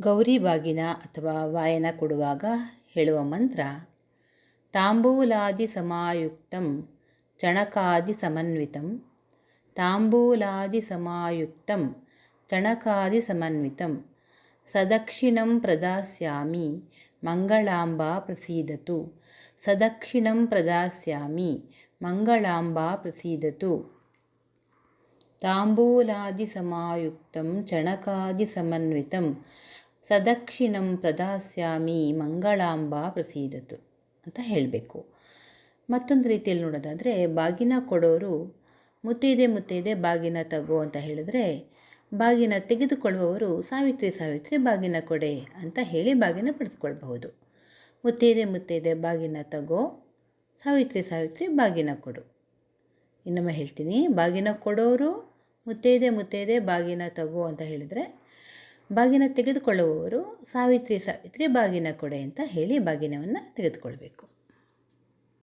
ಗೌರಿ ಬಾಗಿನ ಅಥವಾ ವಾಯನ ಕೊಡುವಾಗ ಹೇಳುವ ಮಂತ್ರ, ತಾಂಬೂಲಾದಿ ಸಮಾಯುಕ್ತಂ ಚಣಕಾದಿ ಸಮನ್ವಿತಂ, ತಾಂಬೂಲಾದಿ ಸಮಾಯುಕ್ತಂ ಚಣಕಾದಿ ಸಮನ್ವಿತಂ, ಸದಕ್ಷಿಣಂ ಪ್ರದಾಸ್ಯಾಮಿ ಮಂಗಳಾಂಬಾ ಪ್ರಸೀದತು, ಸದಕ್ಷಿಣಂ ಪ್ರದಾಸ್ಯಾಮಿ ಮಂಗಳಾಂಬಾ ಪ್ರಸೀದತು. ತಾಂಬೂಲಾದಿ ಸಮಾಯುಕ್ತಂ ಚಣಕಾದಿ ಸಮನ್ವಿತಂ ಸದಕ್ಷಿಣಂ ಪ್ರದಾಸ್ಯಾಮಿ ಮಂಗಳಾಂಬ ಪ್ರಸೀದತು ಅಂತ ಹೇಳಬೇಕು. ಮತ್ತೊಂದು ರೀತಿಯಲ್ಲಿ ನೋಡೋದಾದರೆ, ಬಾಗಿನ ಕೊಡೋರು ಮುತ್ತೈದೆ ಮುತ್ತೈದೆ ಬಾಗಿನ ತಗೋ ಅಂತ ಹೇಳಿದ್ರೆ, ಬಾಗಿನ ತೆಗೆದುಕೊಳ್ಳುವವರು ಸಾವಿತ್ರಿ ಸಾವಿತ್ರಿ ಬಾಗಿನ ಕೊಡೆ ಅಂತ ಹೇಳಿ ಬಾಗಿನ ಪಡೆದುಕೊಳ್ಬಹುದು. ಮುತ್ತೈದೆ ಮುತ್ತೈದೆ ಬಾಗಿನ ತಗೋ, ಸಾವಿತ್ರಿ ಸಾವಿತ್ರಿ ಬಾಗಿನ ಕೊಡು. ಇನ್ನೊಮ್ಮೆ ಹೇಳ್ತೀನಿ, ಬಾಗಿನ ಕೊಡೋರು ಮುತ್ತೈದೆ ಮುತ್ತೈದೆ ಬಾಗಿನ ತಗೋ ಅಂತ ಹೇಳಿದರೆ ಬಾಗಿನ ತೆಗೆದುಕೊಳ್ಳುವವರು ಸಾವಿತ್ರಿ ಸಾವಿತ್ರಿ ಬಾಗಿನ ಕೊಡೆ ಅಂತ ಹೇಳಿ ಬಾಗಿನವನ್ನು ತೆಗೆದುಕೊಳ್ಬೇಕು.